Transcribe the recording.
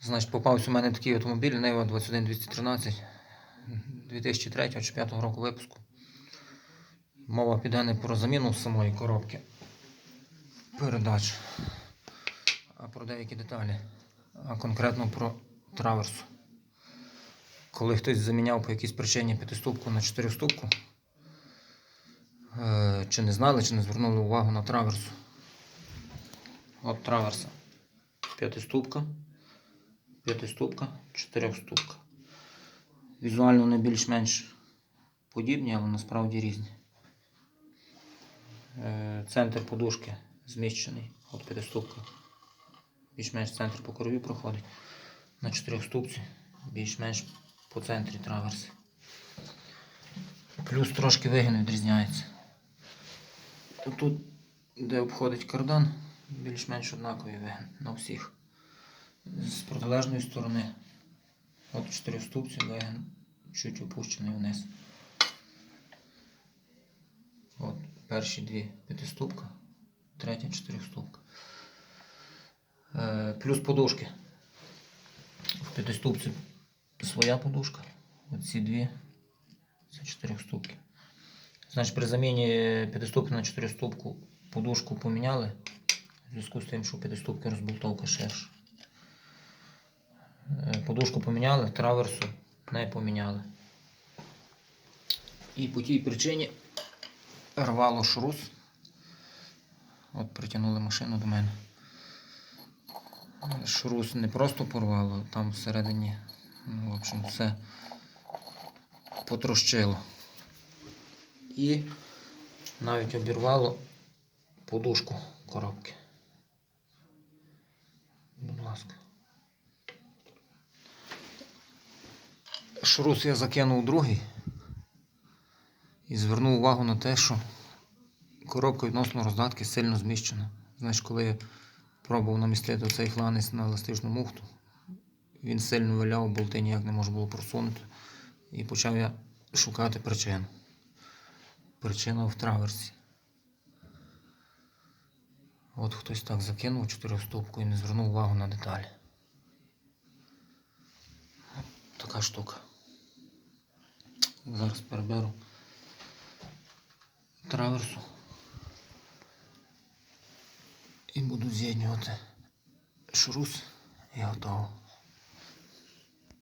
Значить, попався у мене такий автомобіль Neva 21213 2003 чи 2005 року випуску. Мова піде не про заміну самої коробки передач, а про деякі деталі, а конкретно про траверсу. Коли хтось заміняв по якійсь причині п'ятиступку на чотириступку, е, чи не знали, чи не звернули увагу на траверсу. От траверса. П'ятиступка, п'ятиступка, чотирьохступка. Візуально вони більш-менш подібні, але насправді різні. Е, Центр подушки зміщений. От п'ятиступка. Більш-менш центр по корові проходить. На чотирьохступці більш-менш по центрі траверси. Плюс трошки вигін відрізняється. Тут, де обходить кардан, більш-менш однаковий вигін на всіх. З протилежної сторони, от чотирьохступці вигін чуть опущений вниз. От перші дві п'ятиступка, третя чотирьохступка. Е, плюс подушки. В п'ятиступці своя подушка. Оці дві. Це чотирьохступки. Значить, при заміні п'ятиступки на чотириступку подушку поміняли. В зв'язку з тим, що п'ятиступки розбултовка ширша. Подушку поміняли, траверсу не поміняли. І по тій причині рвало шрус. От притягнули машину до мене. Шрус не просто порвало, там всередині, ну, в общем, все потрощило. І навіть обірвало подушку коробки. Будь ласка. Шрус я закинув другий і звернув увагу на те, що коробка відносно роздатки сильно зміщена. Знаєш, коли я пробував намістити цей фланець на еластичну муфту, він сильно виляв, болти ніяк не можна було просунути. І почав я шукати причину. Причина в траверсі. От хтось так закинув чотирьохступку і не звернув увагу на деталі. Така штука. Зараз переберу траверсу і буду з'єднювати шрус і готово.